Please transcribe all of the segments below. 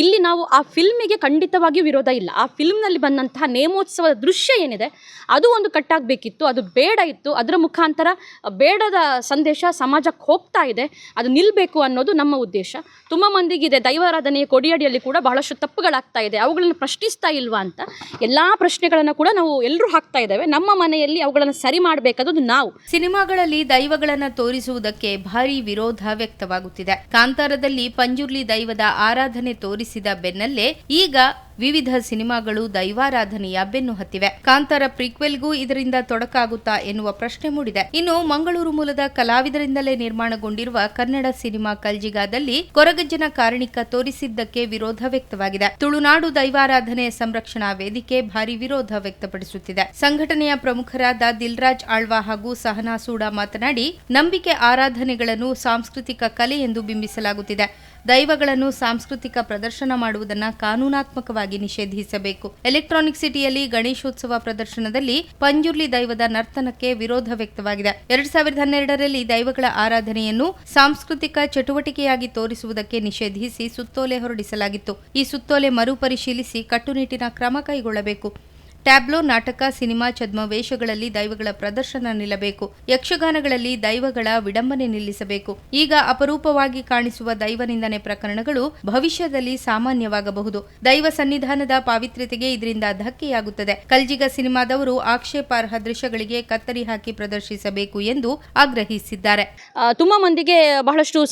ಇಲ್ಲಿ ನಾವು ಆ ಫಿಲ್ಮಿಗೆ ಖಂಡಿತವಾಗಿಯೂ ವಿರೋಧ ಇಲ್ಲ. ಆ ಫಿಲ್ಮ್ನಲ್ಲಿ ಬಂದಂತಹ ನೇಮೋತ್ಸವದ ದೃಶ್ಯ ಏನಿದೆ, ಅದು ಒಂದು ಕಟ್ಟಾಗಬೇಕಿತ್ತು, ಅದು ಬೇಡ ಇತ್ತು. ಅದರ ಮುಖಾಂತರ ಬೇಡದ ಸಂದೇಶ ಸಮಾಜಕ್ಕೆ ಹೋಗ್ತಾ ಇದೆ, ಅದು ನಿಲ್ಲಬೇಕು ಅನ್ನೋದು ನಮ್ಮ ಉದ್ದೇಶ. ತುಂಬ ಮಂದಿಗಿದೆ ದೈವಾರಾಧನೆಯ ಕೊಡಿಯಡಿಯಲ್ಲಿ ಕೂಡ ಬಹಳಷ್ಟು ತಪ್ಪುಗಳಾಗ್ತಾ ಇದೆ, ಅವುಗಳನ್ನು ಪ್ರಶ್ನಿಸ್ತಾ ಇಲ್ವಾ ಅಂತ. ಎಲ್ಲ ಪ್ರಶ್ನೆಗಳನ್ನು ಕೂಡ ನಾವು ಎಲ್ಲರೂ ಹಾಕ್ತಾ ಇದ್ದೇವೆ. ನಮ್ಮ ಮನೆಯಲ್ಲಿ ಅವುಗಳನ್ನು ಸರಿ ಮಾಡಬೇಕಾದದ್ದು ನಾವು. ಸಿನಿಮಾಗಳಲ್ಲಿ ದೈವಗಳನ್ನು ತೋರಿಸುವುದಕ್ಕೆ ಭಾರಿ ವಿರೋಧ ವ್ಯಕ್ತವಾಗುತ್ತಿದೆ. ಕಾಂತಾರದಲ್ಲಿ ಪಂಜುರ್ಲಿ ದೈವದ ಆರಾಧನೆ ತೋರಿಸಿದ ಬೆನ್ನಲ್ಲೇ ಈಗ ವಿವಿಧ ಸಿನಿಮಾಗಳು ದೈವಾರಾಧನೆಯ ಬೆನ್ನು ಹತ್ತಿವೆ ಕಾಂತಾರ ಪ್ರೀಕ್ವೆಲ್ಗೂ ಇದರಿಂದ ತೊಡಕಾಗುತ್ತಾ ಎನ್ನುವ ಪ್ರಶ್ನೆ ಮೂಡಿದೆ. ಇನ್ನು ಮಂಗಳೂರು ಮೂಲದ ಕಲಾವಿದರಿಂದಲೇ ನಿರ್ಮಾಣಗೊಂಡಿರುವ ಕನ್ನಡ ಸಿನಿಮಾ ಕಲ್ಜಿಗಾದಲ್ಲಿ ಕೊರಗಜ್ಜನ ಕಾರಣಿಕ ತೋರಿಸಿದ್ದಕ್ಕೆ ವಿರೋಧ ವ್ಯಕ್ತವಾಗಿದೆ. ತುಳುನಾಡು ದೈವಾರಾಧನೆ ಸಂರಕ್ಷಣಾ ವೇದಿಕೆ ಭಾರಿ ವಿರೋಧ ವ್ಯಕ್ತಪಡಿಸುತ್ತಿದೆ. ಸಂಘಟನೆಯ ಪ್ರಮುಖರಾದ ದಿಲ್ರಾಜ್ ಆಳ್ವಾ ಹಾಗೂ ಸಹನಾ ಸೂಡಾ ಮಾತನಾಡಿ, ನಂಬಿಕೆ ಆರಾಧನೆಗಳನ್ನು ಸಾಂಸ್ಕೃತಿಕ ಕಲೆ ಎಂದು ಬಿಂಬಿಸಲಾಗುತ್ತಿದೆ. ದೈವಗಳನ್ನು ಸಾಂಸ್ಕೃತಿಕ ಪ್ರದರ್ಶನ ಮಾಡುವುದನ್ನು ಕಾನೂನಾತ್ಮಕವಾಗಿ ನಿಷೇಧಿಸಬೇಕು. ಎಲೆಕ್ಟ್ರಾನಿಕ್ ಸಿಟಿಯಲ್ಲಿ ಗಣೇಶೋತ್ಸವ ಪ್ರದರ್ಶನದಲ್ಲಿ ಪಂಜುರ್ಲಿ ದೈವದ ನರ್ತನಕ್ಕೆ ವಿರೋಧ ವ್ಯಕ್ತವಾಗಿದೆ. ಎರಡ್ ಸಾವಿರದ ಹನ್ನೆರಡರಲ್ಲಿ ದೈವಗಳ ಆರಾಧನೆಯನ್ನು ಸಾಂಸ್ಕೃತಿಕ ಚಟುವಟಿಕೆಯಾಗಿ ತೋರಿಸುವುದಕ್ಕೆ ನಿಷೇಧಿಸಿ ಸುತ್ತೋಲೆ ಹೊರಡಿಸಲಾಗಿತ್ತು. ಈ ಸುತ್ತೋಲೆ ಮರುಪರಿಶೀಲಿಸಿ ಕಟ್ಟುನಿಟ್ಟಿನ ಕ್ರಮ ಕೈಗೊಳ್ಳಬೇಕು. ಟ್ಯಾಬ್ಲೋ ನಾಟಕ, ಸಿನಿಮಾ ಛದ್ಮವೇಷಗಳಲ್ಲಿ ದೈವಗಳ ಪ್ರದರ್ಶನ ನಿಲ್ಲಬೇಕು. ಯಕ್ಷಗಾನಗಳಲ್ಲಿ ದೈವಗಳ ವಿಡಂಬನೆ ನಿಲ್ಲಿಸಬೇಕು. ಈಗ ಅಪರೂಪವಾಗಿ ಕಾಣಿಸುವ ದೈವ ನಿಂದನೆ ಪ್ರಕರಣಗಳು ಭವಿಷ್ಯದಲ್ಲಿ ಸಾಮಾನ್ಯವಾಗಬಹುದು. ದೈವ ಸನ್ನಿಧಾನದ ಪಾವಿತ್ರ್ಯತೆಗೆ ಇದರಿಂದ ಧಕ್ಕೆಯಾಗುತ್ತದೆ. ಕಲ್ಜಿಗ ಸಿನಿಮಾದವರು ಆಕ್ಷೇಪಾರ್ಹ ದೃಶ್ಯಗಳಿಗೆ ಕತ್ತರಿ ಹಾಕಿ ಪ್ರದರ್ಶಿಸಬೇಕು ಎಂದು ಆಗ್ರಹಿಸಿದ್ದಾರೆ. ತುಂಬಾ ಮಂದಿಗೆ ಬಹಳಷ್ಟು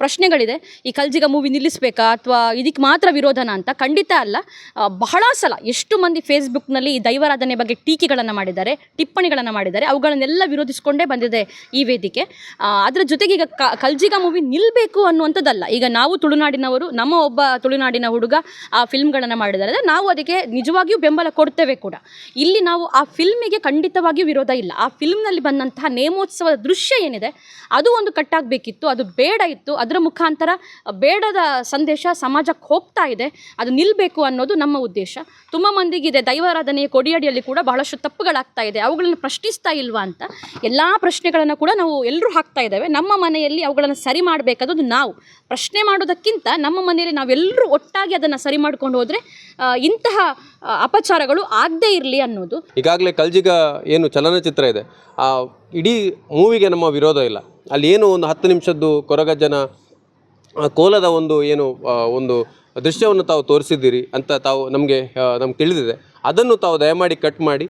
ಪ್ರಶ್ನೆಗಳಿದೆ, ಈ ಕಲ್ಜಿಗ ಮೂವಿ ನಿಲ್ಲಿಸಬೇಕಾ ಅಥವಾ ಇದಕ್ಕೆ ಮಾತ್ರ ವಿರೋಧನ ಅಂತ? ಖಂಡಿತ ಅಲ್ಲ. ಬಹಳ ಸಲ ಎಷ್ಟು ಮಂದಿ ಫೇಸ್ಬುಕ್ನಲ್ಲಿ ಈ ದೈವಾರಾಧನೆ ಬಗ್ಗೆ ಟೀಕೆಗಳನ್ನು ಮಾಡಿದ್ದಾರೆ, ಟಿಪ್ಪಣಿಗಳನ್ನು ಮಾಡಿದ್ದಾರೆ, ಅವುಗಳನ್ನೆಲ್ಲ ವಿರೋಧಿಸಿಕೊಂಡೇ ಬಂದಿದೆ ಈ ವೇದಿಕೆ. ಅದರ ಜೊತೆಗೆ ಈಗ ಕಲ್ಜಿಗ ಮೂವಿ ನಿಲ್ಲಬೇಕು ಅನ್ನುವಂಥದ್ದಲ್ಲ. ಈಗ ನಾವು ತುಳುನಾಡಿನವರು, ನಮ್ಮ ಒಬ್ಬ ತುಳುನಾಡಿನ ಹುಡುಗ ಆ ಫಿಲ್ಮ್ಗಳನ್ನು ಮಾಡಿದ್ದಾರೆ. ಅಂದರೆ ನಾವು ಅದಕ್ಕೆ ನಿಜವಾಗಿಯೂ ಬೆಂಬಲ ಕೊಡ್ತೇವೆ ಕೂಡ. ಇಲ್ಲಿ ನಾವು ಆ ಫಿಲ್ಮಿಗೆ ಖಂಡಿತವಾಗಿಯೂ ವಿರೋಧ ಇಲ್ಲ. ಆ ಫಿಲ್ಮ್ನಲ್ಲಿ ಬಂದಂತಹ ನೇಮೋತ್ಸವದ ದೃಶ್ಯ ಏನಿದೆ, ಅದು ಒಂದು ಕಟ್ಟಾಗಬೇಕಿತ್ತು, ಅದು ಬೇಡ ಇತ್ತು ಅದರ ಮುಖಾಂತರ ಬೇಡದ ಸಂದೇಶ ಸಮಾಜಕ್ಕೆ ಹೋಗ್ತಾ ಇದೆ. ಅದು ನಿಲ್ಲಬೇಕು ಅನ್ನೋದು ನಮ್ಮ ಉದ್ದೇಶ. ತುಂಬ ಮಂದಿಗಿದೆ ದೈವಾರಾಧನೆಯ ಕೊಡಿಯಡಿಯಲ್ಲಿ ಕೂಡ ಬಹಳಷ್ಟು ತಪ್ಪುಗಳಾಗ್ತಾ ಇದೆ. ಅವುಗಳನ್ನು ಪ್ರಶ್ನಿಸ್ತಾ ಇಲ್ವಾ ಅಂತ ಎಲ್ಲ ಪ್ರಶ್ನೆಗಳನ್ನು ಕೂಡ ನಾವು ಎಲ್ಲರೂ ಹಾಕ್ತಾ ಇದ್ದೇವೆ. ನಮ್ಮ ಮನೆಯಲ್ಲಿ ಅವುಗಳನ್ನು ಸರಿ ಮಾಡಬೇಕಾದದ್ದು ನಾವು. ಪ್ರಶ್ನೆ ಮಾಡೋದಕ್ಕಿಂತ ನಮ್ಮ ಮನೆಯಲ್ಲಿ ನಾವೆಲ್ಲರೂ ಒಟ್ಟಾಗಿ ಅದನ್ನು ಸರಿ ಮಾಡ್ಕೊಂಡು ಹೋದರೆ ಇಂತಹ ಅಪಚಾರಗಳು ಆಗದೇ ಇರಲಿ ಅನ್ನೋದು. ಈಗಾಗಲೇ ಕಲ್ಜಿಗ ಏನು ಚಲನಚಿತ್ರ ಇದೆ. ಇಡೀ ಮೂವಿಗೆ ನಮ್ಮ ವಿರೋಧ ಇಲ್ಲ. ಅಲ್ಲಿ ಏನು ಒಂದು ಹತ್ತು ನಿಮಿಷದ್ದು ಕೊರಗಜ್ಜನ ಕೋಲದ ಒಂದು ಏನು ಒಂದು ದೃಶ್ಯವನ್ನು ತಾವು ತೋರಿಸಿದ್ದೀರಿ ಅಂತ ತಾವು ನಮಗೆ ನಮ್ಗೆ ತಿಳಿದಿದೆ. ಅದನ್ನು ತಾವು ದಯಮಾಡಿ ಕಟ್ ಮಾಡಿ